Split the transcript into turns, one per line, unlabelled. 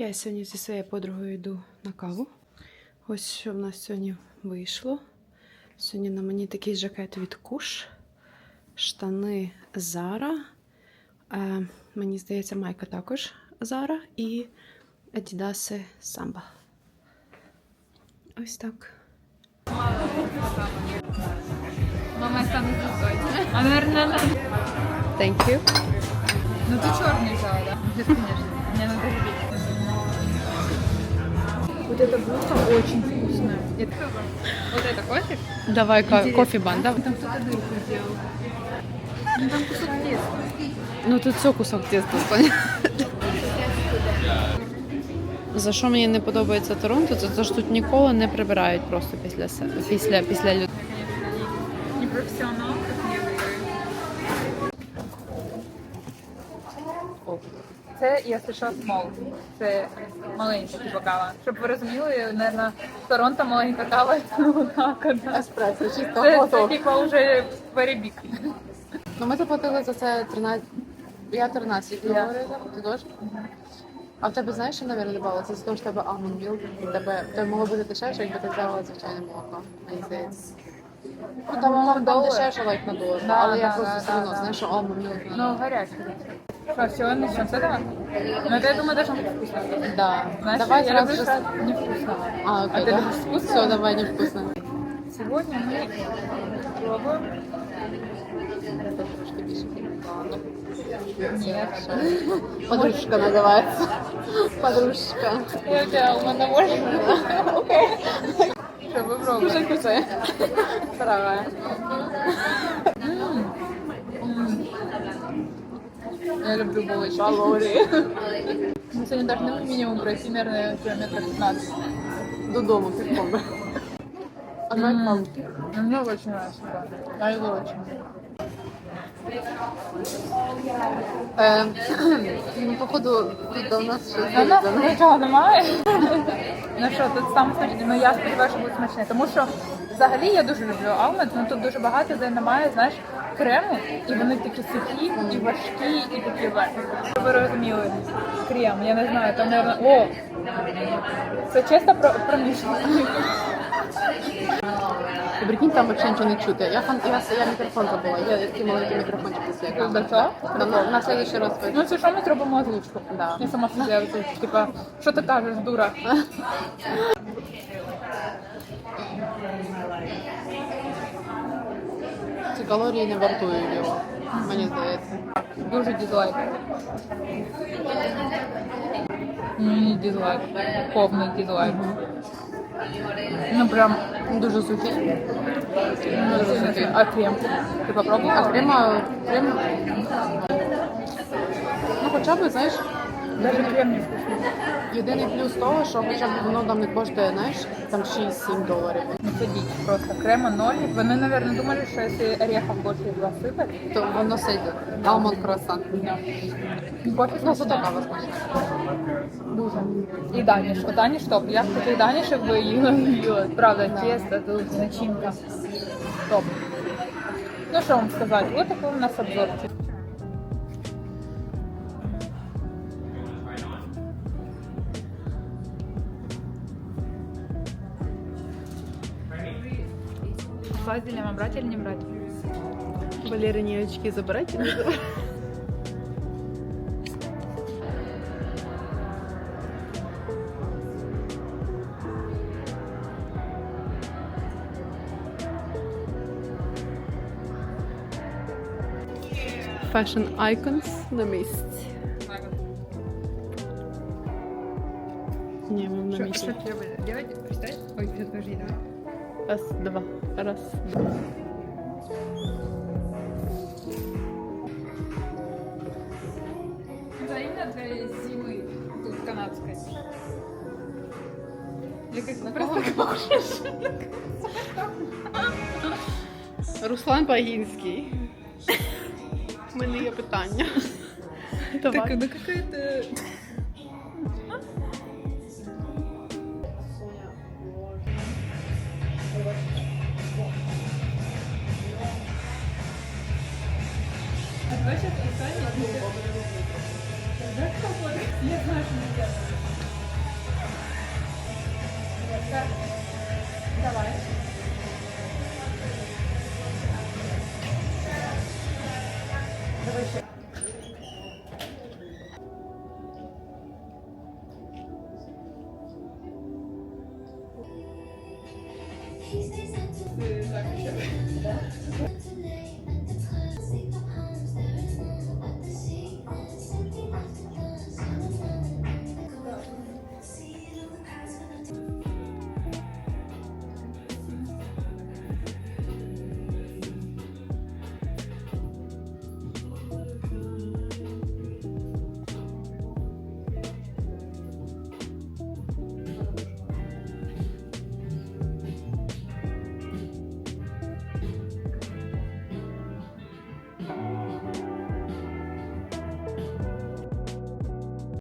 Я сьогодні зі своєю подругою йду на каву. Ось що в нас сьогодні вийшло. Сьогодні на мені такий жакет від Куш, штани Зара. Е, мені здається, майка також Зара і Адідаси Самба. Ось так.
Мама. А, наверное.
Thank you.
Ну ты черный взяла, конечно. Надо Вот это булка очень вкусная. Это Вот это кофе?
Давай
Интересно.
кофі бан.
Там кто-то дырку сделал. Ну там кусок теста.
Ну тут все кусок теста, Соня. За що мені не подобається Торонто, це те, що тут ніколи не прибирають просто після се- після, після людей.
Це, якщо що, смол. Це маленька типу кава. Щоб ви розуміли, наверное, Торонто маленька кава це отак. да.
Еспресо, чисто
Це, це типа вже big.
Ну ми заплатили за це 13... Я 13
Я.
доларів, ти теж? А в тебе знаєш, що навіть добавило? Це з того, що тебе almond milk, і тебе, тебе могло бути дешевше, якби ти взяла звичайне молоко, мені здається. Ну, там воно там дешевше, лайк на долар, але я просто все одно, знаєш, що almond milk.
Ну, горячий. Что, все, начнем с этого? Ну, это, я думаю, даже вкусно.
Да.
Знаешь,
Давай
я
сразу
люблю
же...
невкусно.
А, окей,
А ты
да.
любишь вкусно?
Все, давай, невкусно.
Сегодня мы пробуем. Нет.
Подружка називається. Подружка.
Я тебя умоновольна. Окей. Что, попробуем.
Дуже вкусно. Дорогая.
Я люблю булочки.
Калорії.
Мы сегодня должны минимум пройти, наверное, километров 15.
Додому пішком. А давай
М.
каву.
Мне очень нравится, да. Его очень.
Ну, походу, тут до нас
Вона
вирізане.
нічого немає. Ну що, тут саме смачне. Ну я сподіваюся, що буде смачне. Тому що взагалі я дуже люблю алмент, але тут дуже багато де немає, знаєш, крему, і вони такі сухі, і важкі, і такі. Щоб ви розуміли, крем, я не знаю, там, мабуть, о! Це чисто про, про
Ти прикинь, там взагалі нічого не чути. Я, фан- я, я мікрофон забула. Я такий маленький мікрофончик після екрану.
До цього?
На, на, на следующий раз
Ну це що ми зробимо озвучку?
Да.
Я сама собі озвучу. Типа, що ти кажеш, дура?
калорії не вартують його, мені здається.
Дуже дизлайк. Ні, дизлайк. Повний дизлайк. Ну прям
Дуже сухий.
дуже сильно. А крем? Ти
А
попробувала?
крема, крем... Ну, хоча б, знаєш,
Даже крем не вкусний.
єдиний плюс того, що хоча б воно там не коштує, знаєш, там 6-7 доларів.
Ну це просто. Крема ноль. Вони, наверное, думали, що якщо орехов більше два сипати,
То воно сидить. Алмонд круасан.
Кофе
Ну, зато кава.
Дуже. І даніш. О, даніш топ. Я б таких данішів би їла, їла. Правда,
Да.
тесто, тут начинка. Топ. Ну що вам сказати, вот такой у нас обзорчик. Класс дилемма, брать или не брать?
Балерині очки забирайте. Fashion icons на місці. Ні, ми на
Что,
місці.
что треба делать? Представь? Ой, сейчас подожди, давай.
Раз, два, раз, два.
Взаимно для зимы тут канадской. Я как
На
просто
Руслан Багінський. У мене є питання. Давай.
ну какая-то... Бачиш, Саня буде. Так, комфорт. Я знаю, що не делаю. Давай. Давай ще. Так, ще. Да?